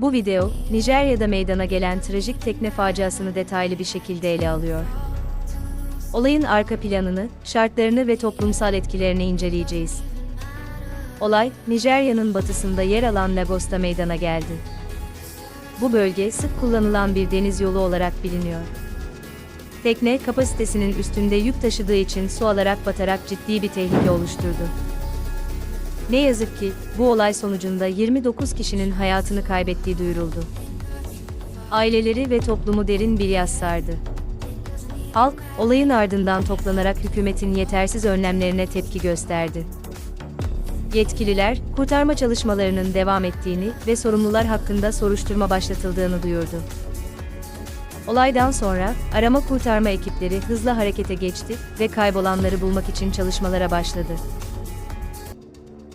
Bu video, Nijerya'da meydana gelen trajik tekne faciasını detaylı bir şekilde ele alıyor. Olayın arka planını, şartlarını ve toplumsal etkilerini inceleyeceğiz. Olay, Nijerya'nın batısında yer alan Lagos'ta meydana geldi. Bu bölge sık kullanılan bir deniz yolu olarak biliniyor. Tekne kapasitesinin üstünde yük taşıdığı için su alarak batarak ciddi bir tehlike oluşturdu. Ne yazık ki bu olay sonucunda 29 kişinin hayatını kaybettiği duyuruldu. Aileleri ve toplumu derin bir yas sardı. Halk, olayın ardından toplanarak hükümetin yetersiz önlemlerine tepki gösterdi. Yetkililer, kurtarma çalışmalarının devam ettiğini ve sorumlular hakkında soruşturma başlatıldığını duyurdu. Olaydan sonra, arama kurtarma ekipleri hızla harekete geçti ve kaybolanları bulmak için çalışmalara başladı.